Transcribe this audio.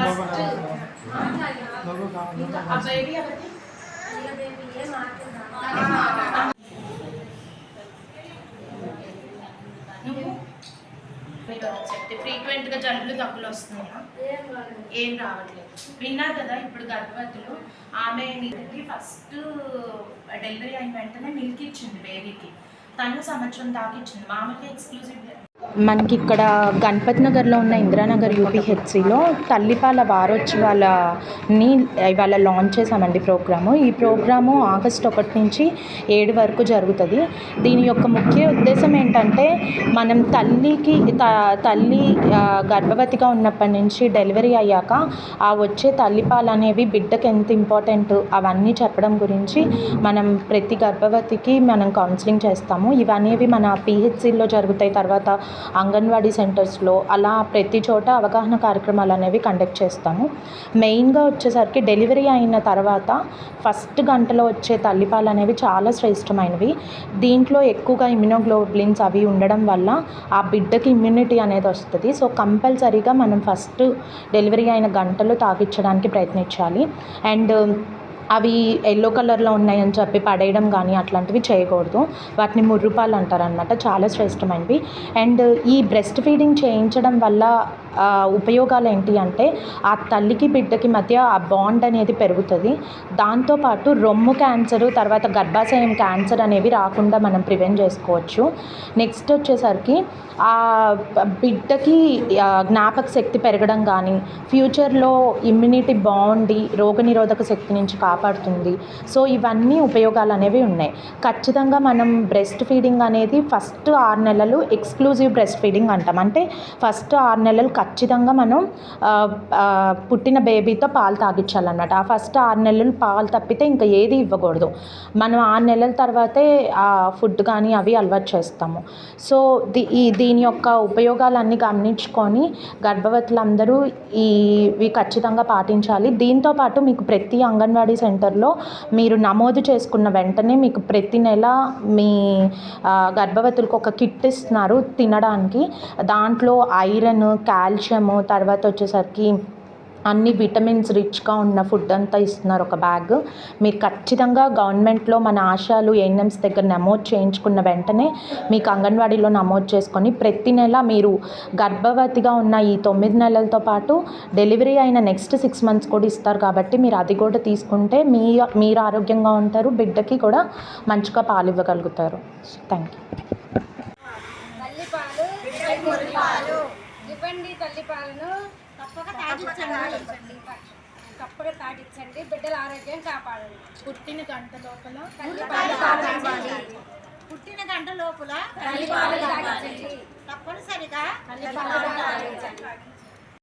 First ఆ baby నువ్వు చెప్తే ఫ్రీక్వెంట్గా జలుబులు దగ్గులు వస్తున్నాయా ఏం రావట్లేదు విన్నారు కదా ఇప్పుడు గర్భవతులు ఆమె ఫస్ట్ డెలివరీ అయిన వెంటనే మిల్క్ ఇచ్చింది బేబీకి తను సంవత్సరం దాకా ఇచ్చింది మామూలుగా ఎక్స్క్లూజివ్ మనకి ఇక్కడ గణపతి నగర్లో ఉన్న ఇందిరానగర్ యూపీహెచ్సిలో తల్లిపాల వారోత్సవాలని ఇవాళ లాంచ్ చేశామండి ప్రోగ్రాము. ఈ ప్రోగ్రాము ఆగస్ట్ ఒకటి నుంచి ఏడు వరకు జరుగుతుంది. దీని యొక్క ముఖ్య ఉద్దేశం ఏంటంటే మనం తల్లికి త తల్లి గర్భవతిగా ఉన్నప్పటి నుంచి డెలివరీ అయ్యాక ఆ వచ్చే తల్లిపాలు అనేవి బిడ్డకి ఎంత ఇంపార్టెంట్ అవన్నీ చెప్పడం గురించి మనం ప్రతి గర్భవతికి మనం కౌన్సిలింగ్ చేస్తాము. ఇవనేవి మన పిహెచ్సిలో జరుగుతాయి. తర్వాత అంగన్వాడీ సెంటర్స్లో అలా ప్రతి చోట అవగాహన కార్యక్రమాలు అనేవి కండక్ట్ చేస్తాము. మెయిన్గా వచ్చేసరికి డెలివరీ అయిన తర్వాత ఫస్ట్ గంటలో వచ్చే తల్లిపాలు అనేవి చాలా శ్రేష్టమైనవి. దీంట్లో ఎక్కువగా ఇమ్యునోగ్లోబులిన్స్ అవి ఉండడం వల్ల ఆ బిడ్డకి ఇమ్యూనిటీ అనేది వస్తుంది. సో కంపల్సరీగా మనం ఫస్ట్ డెలివరీ అయిన గంటలో తాగించడానికి ప్రయత్నించాలి. అండ్ అవి ఎల్లో కలర్లో ఉన్నాయని చెప్పి పడేయడం కానీ అట్లాంటివి చేయకూడదు. వాటిని ముర్రుపాలు అంటారు అనమాట చాలా శ్రేష్టమైనవి. అండ్ ఈ బ్రెస్ట్ ఫీడింగ్ చేయించడం వల్ల ఉపయోగాలు ఏంటి అంటే ఆ తల్లికి బిడ్డకి మధ్య ఆ బాండ్ అనేది పెరుగుతుంది. దాంతోపాటు రొమ్ము క్యాన్సర్ తర్వాత గర్భాశయం క్యాన్సర్ అనేవి రాకుండా మనం ప్రివెంట్ చేసుకోవచ్చు. నెక్స్ట్ వచ్చేసరికి ఆ బిడ్డకి జ్ఞాపక శక్తి పెరగడం కానీ ఫ్యూచర్లో ఇమ్యూనిటీ బాగుండి రోగనిరోధక శక్తి నుంచి కాపాడుతుంది. సో ఇవన్నీ ఉపయోగాలు అనేవి ఉన్నాయి. ఖచ్చితంగా మనం బ్రెస్ట్ ఫీడింగ్ అనేది ఫస్ట్ ఆరు నెలలు ఎక్స్క్లూజివ్ బ్రెస్ట్ ఫీడింగ్ అంటాం. అంటే ఫస్ట్ ఆరు నెలలు ఖచ్చితంగా మనం పుట్టిన బేబీతో పాలు తాగించాలన్నమాట. ఆ ఫస్ట్ ఆరు నెలలు పాలు తప్పితే ఇంకా ఏది ఇవ్వకూడదు. మనం ఆరు నెలల తర్వాతే ఆ ఫుడ్ కానీ అవి అలవాటు చేస్తాము. సో దీ ఈ దీని యొక్క ఉపయోగాలన్నీ గమనించుకొని గర్భవతులందరూ ఈ ఇవి ఖచ్చితంగా పాటించాలి. దీంతో పాటు మీకు ప్రతి అంగన్వాడీ సెంటర్లో మీరు నమోదు చేసుకున్న వెంటనే మీకు ప్రతి నెల మీ గర్భవతులకు ఒక కిట్ ఇస్తున్నారు తినడానికి. దాంట్లో ఐరన్ కాల్షియము తర్వాత వచ్చేసరికి అన్ని విటమిన్స్ రిచ్గా ఉన్న ఫుడ్ అంతా ఇస్తున్నారు ఒక బ్యాగ్. మీరు ఖచ్చితంగా గవర్నమెంట్లో మన ఆశాలు ఏఎన్ఎంస్ దగ్గర నమోదు చేయించుకున్న వెంటనే మీకు అంగన్వాడీలో నమోదు చేసుకొని ప్రతి నెల మీరు గర్భవతిగా ఉన్న ఈ తొమ్మిది నెలలతో పాటు డెలివరీ అయిన నెక్స్ట్ సిక్స్ మంత్స్ కూడా ఇస్తారు కాబట్టి మీరు అది కూడా తీసుకుంటే మీ మీరు ఆరోగ్యంగా ఉంటారు బిడ్డకి కూడా మంచిగా పాలు ఇవ్వగలుగుతారు. Thank you. ఇవ్వండి తల్లిపాలను తప్పక తాగించండి తప్పక తాగించండి బిడ్డల ఆరోగ్యం కాపాడండి. పుట్టిన గంట లోపల తాగించండి పుట్టిన గంట లోపల. తాగించండి తప్పనిసరిగా తల్లిపాలు తాగించండి